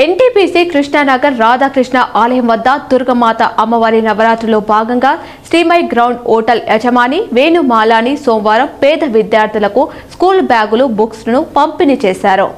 NTPC Krishna Nagar Radhakrishna ఆలయం వద్ద దుర్గమాత అమ్మవారి నవరాత్రిలో భాగంగా శ్రీమై గ్రౌండ్ హోటల్ యజమాని వేణుమాలాని సోమవారం పేద విద్యార్థులకు స్కూల్ బ్యాగులు బుక్స్ను పంపిణీ చేశారు.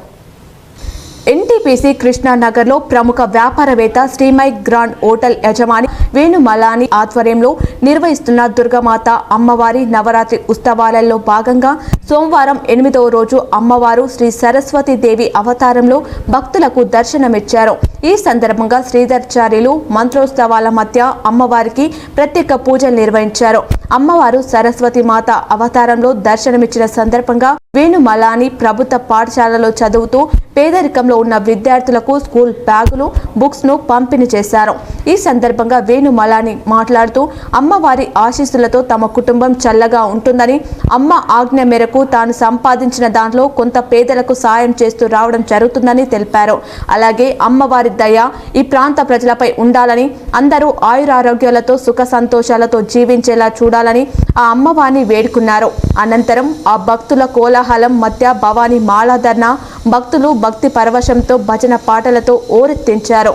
ఎన్టీపీసీ కృష్ణానగర్లో ప్రముఖ వ్యాపారవేత్త శ్రీమై గ్రాండ్ హోటల్ యజమాని వేణుమలాని ఆధ్వర్యంలో నిర్వహిస్తున్న దుర్గమాత అమ్మవారి నవరాత్రి ఉత్సవాలలో భాగంగా సోమవారం ఎనిమిదవ రోజు అమ్మవారు శ్రీ సరస్వతి దేవి అవతారంలో భక్తులకు దర్శనమిచ్చారు. ఈ సందర్భంగా శ్రీధర్చార్యులు మంత్రోత్సవాల మధ్య అమ్మవారికి ప్రత్యేక పూజలు నిర్వహించారు. అమ్మవారు సరస్వతి మాత అవతారంలో దర్శనమిచ్చిన సందర్భంగా వేణుమలాని ప్రభుత్వ పాఠశాలలో చదువుతూ పేదరికంలో ఉన్న విద్యార్థులకు స్కూల్ బ్యాగులు బుక్స్ను పంపిణీ చేశారు. ఈ సందర్భంగా వేణుమలాని మాట్లాడుతూ అమ్మ అమ్మవారి ఆశీస్సులతో తమ కుటుంబం చల్లగా ఉంటుందని అమ్మ ఆజ్ఞ మేరకు తాను సంపాదించిన దాంట్లో కొంత పేదలకు సాయం చేస్తూ రావడం జరుగుతుందని తెలిపారు. అలాగే అమ్మవారి దయ ఈ ప్రాంత ప్రజలపై ఉండాలని అందరూ ఆయురారోగ్యాలతో సుఖ సంతోషాలతో జీవించేలా చూడాలని ఆ అమ్మవారిని వేడుకున్నారు. అనంతరం ఆ భక్తుల కోలాహలం మధ్య భవానీ మాలాధరణ భక్తులు భక్తి పరవశంతో భజన పాటలతో ఓరెత్తించారు.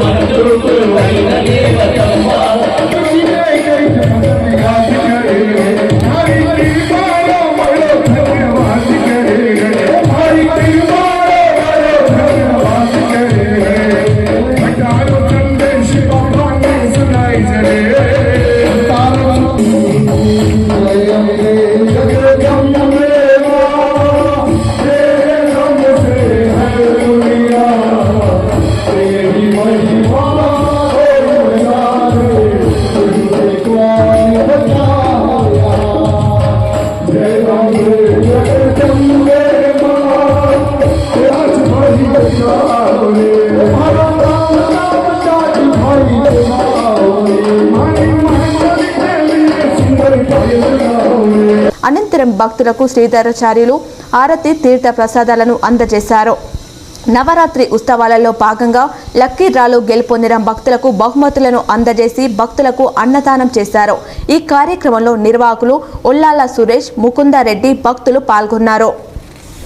మధురు వైనది అనంతరం భక్తులకు శ్రీధరాచార్యులు ఆరతి తీర్థ ప్రసాదాలను అందజేశారు. నవరాత్రి ఉత్సవాలలో భాగంగా లక్కీ డ్రాలో గెలుపొందిన భక్తులకు బహుమతులను అందజేసి భక్తులకు అన్నదానం చేశారు. ఈ కార్యక్రమంలో నిర్వాహకులు ఉల్లాల సురేష్ ముకుందారెడ్డి భక్తులు పాల్గొన్నారు.